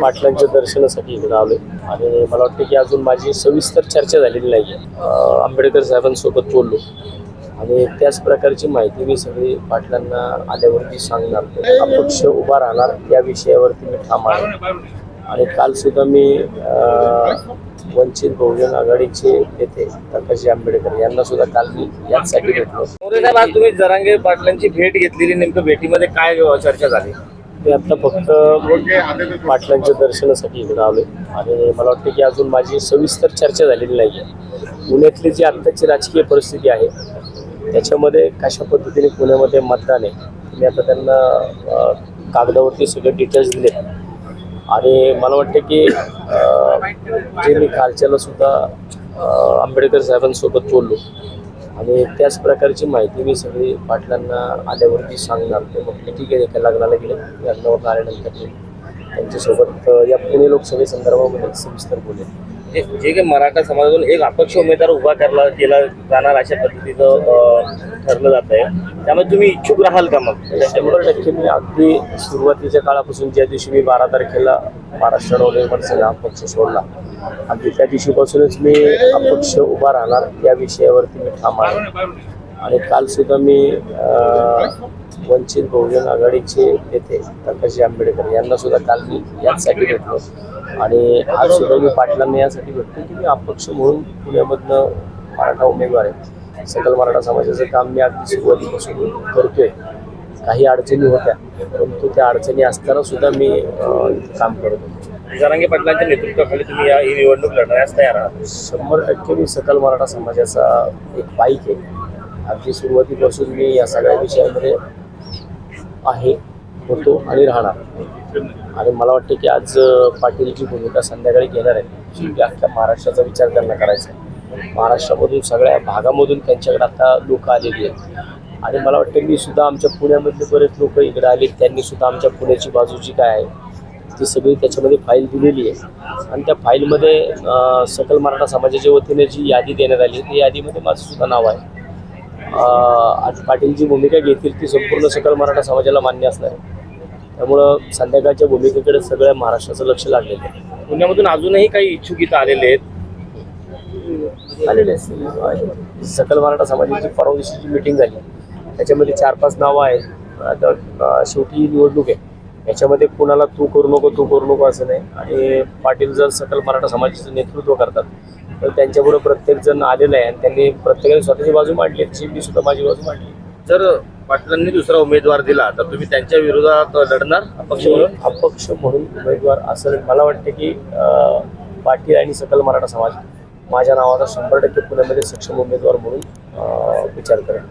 पाटलांच्या दर्शनासाठी इकडे आलोय. आणि मला वाटतं की अजून माझी सविस्तर चर्चा झालेली नाही आहे आंबेडकर साहेबांसोबत बोललो. आणि त्याच प्रकारची माहिती मी सगळी पाटलांना आल्यावरती सांगणार अपक्ष उभा राहणार या विषयावरती मी ठाम आहे. आणि काल सुद्धा मी वंचित बहुजन आघाडीचे नेते प्रकाशजी आंबेडकर यांना सुद्धा काल मी याचसाठी भेटलो. साहेब आज तुम्ही जरांगे पाटलांची भेट घेतलेली नेमकं भेटीमध्ये काय चर्चा झाली? ते आता फक्त पाटलांच्या दर्शनासाठी इकडं आलो आणि मला वाटतं की अजून माझी सविस्तर चर्चा झालेली नाही आहे पुण्यातली जी आत्ताची राजकीय परिस्थिती आहे त्याच्यामध्ये कशा पद्धतीने पुण्यामध्ये मतदान आहे मी आता त्यांना कागदावरती सगळे डिटेल्स दिले आणि मला वाटतं की जे मी कालच्याला सुद्धा आंबेडकर साहेबांसोबत बोललो आणि त्याच प्रकारची माहिती मी सगळी पाटलांना आल्यावरती सांगणार. ते म्हटले ठीक आहे एका लग्नाला गेले लग्नावर आल्यानंतर मी त्यांच्यासोबत या पुणे लोकसभे संदर्भामध्ये सविस्तर बोलेल जे जे काही मराठा समाजातून एक अपक्ष उमेदवार उभा करला केला जाणार अशा पद्धतीचं ठरलं जात आहे. त्यामुळे तुम्ही इच्छुक राहाल का मग? शंभर टक्के मी अगदी सुरुवातीच्या काळापासून ज्या दिवशी मी बारा तारखेला महाराष्ट्र नवनिर्माण सेना हा पक्ष सोडला अगदी त्या दिवशीपासूनच मी अपक्ष उभा राहणार या विषयावरती मी ठाम आहे. आणि काल सुद्धा मी वंचित बहुजन आघाडीचे नेते प्रकाशजी आंबेडकर यांना सुद्धा काल मी याचसाठी भेटलो. आणि आज सुद्धा मी पाटलांना यासाठी भेटतो की मी अपक्ष म्हणून पुण्यामधनं मराठा उमेदवार आहे. सकल मराठा समाजाचं काम मी अगदी सुरुवातीपासून करतोय. काही अडचणी होत्या परंतु त्या अडचणी असताना सुद्धा मी काम करत होतो. जरांगे पाटलांच्या नेतृत्वाखाली तुम्ही या ही निवडणूक लढण्यास तयार आहात. शंभर टक्के मी सकल मराठा समाजाचा एक बाईक आहे. अगदी सुरुवातीपासून मी या सगळ्या विषयामध्ये आहे होतो आणि राहणार. आणि मला वाटतं की आज पाटीलची भूमिका संध्याकाळी घेणार आहे जी अख्ख्या महाराष्ट्राचा विचार त्यांना करायचा आहे. महाराष्ट्रामधून सगळ्या भागामधून त्यांच्याकडे आता लोक आलेली आहेत. आणि मला वाटतं मी सुद्धा आमच्या पुण्यामधले बरेच लोक इकडे आले त्यांनी सुद्धा आमच्या पुण्याची बाजूची काय आहे ती सगळी त्याच्यामध्ये फाईल दिलेली आहे. आणि त्या फाईलमध्ये सकल मराठा समाजाच्या वतीने जी यादी देण्यात आली त्या यादीमध्ये माझं सुद्धा नाव आहे. आज पाटील जी भूमिका घेतील ती संपूर्ण सकल मराठा समाजाला मान्य असणार आहे. त्यामुळं संध्याकाळच्या भूमिकेकडे सगळ्या महाराष्ट्राचं लक्ष लागलेलं आहे. पुण्यामधून अजूनही काही इच्छुक इथं आलेले आहेत? आलेले असतील. सकल मराठा समाजाची परवा दिवशीची मिटिंग झाली त्याच्यामध्ये चार पाच नावं आहेत. शेवटी निवडणूक आहे. याच्यामध्ये कुणाला तू करू नको तू करू नको असं नाही. आणि पाटील जर सकल मराठा समाजाचं नेतृत्व करतात तर त्यांच्याबरोबर प्रत्येक जण आलेला आहे आणि त्यांनी प्रत्येकाने स्वतःची बाजू मांडली तशी मी सुद्धा माझी बाजू मांडली. जर पाटलांनी दुसरा उमेदवार दिला तर तुम्ही त्यांच्या विरोधात लढणार अपक्ष म्हणून? अपक्ष म्हणून उमेदवार असं मला वाटतं की अं, पाटील आणि सकल मराठा समाज माझ्या नावाचा शंभर टक्के पुण्यामध्ये सक्षम उमेदवार म्हणून अं, विचार करेल